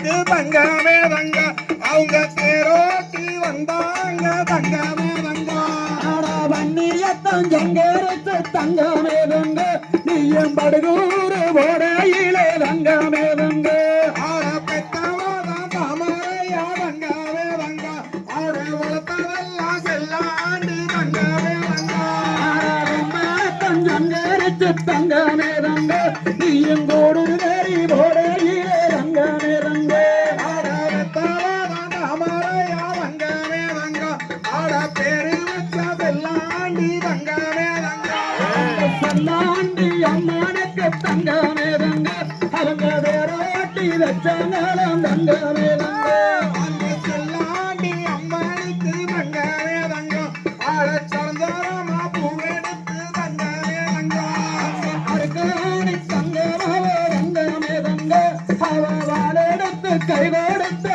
அம்மானுக்கு தங்கமே ரங்கா அவங்க தேரோட்டி வந்தாங்க. தங்கமே ஆனா வன்னியத்தம் ஜங்கருக்கு தங்க. மேலங்க நீயும் படுகூறு போடையிலே ரங்க மேலங்க ஆட பெத்தவதான் தாமரையா ஆட செல்லாண்டி தங்கமே ஜங்கருக்கு தங்க. மேலங்க நீயும் கூடு தேறி போடையிலே அவங்க வேறாட்டி வச்சாங்களும் தங்க. மேலங்க அந்த செல்லாண்டி அம்மனுக்கு சந்தரமா பூவெடுத்து அருகாணி அவ வாழெடுத்து கை கொடுத்த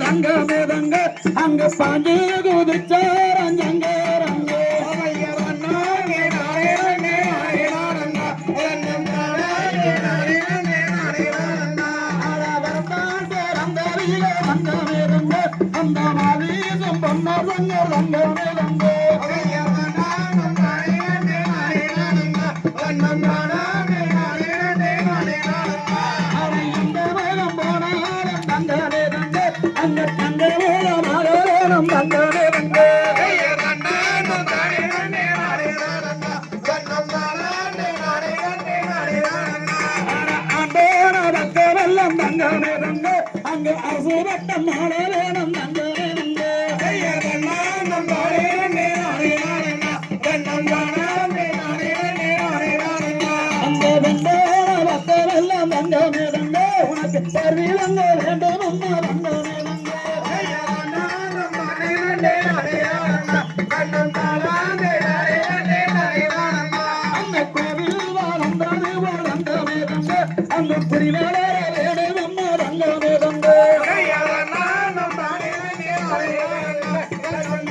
ரங்க மேதங்க அங்க பாஞ்சு குதிச்சாரஞ்சங்க ரங்க அந்த மாதிரி நானே நானே நானே நானண்ணா ரத்தமெல்லாம் தங்க அங்க வேணும் தங்க அந்த வெண்டோன ரத்தமெல்லாம் தங்க மேதங்க. உனக்கு பருவிலங்க வேண்டும் அம்மா தங்க மேதங்க. அந்த கோவில் வாழ்ந்தது அந்த தங்க மேதங்க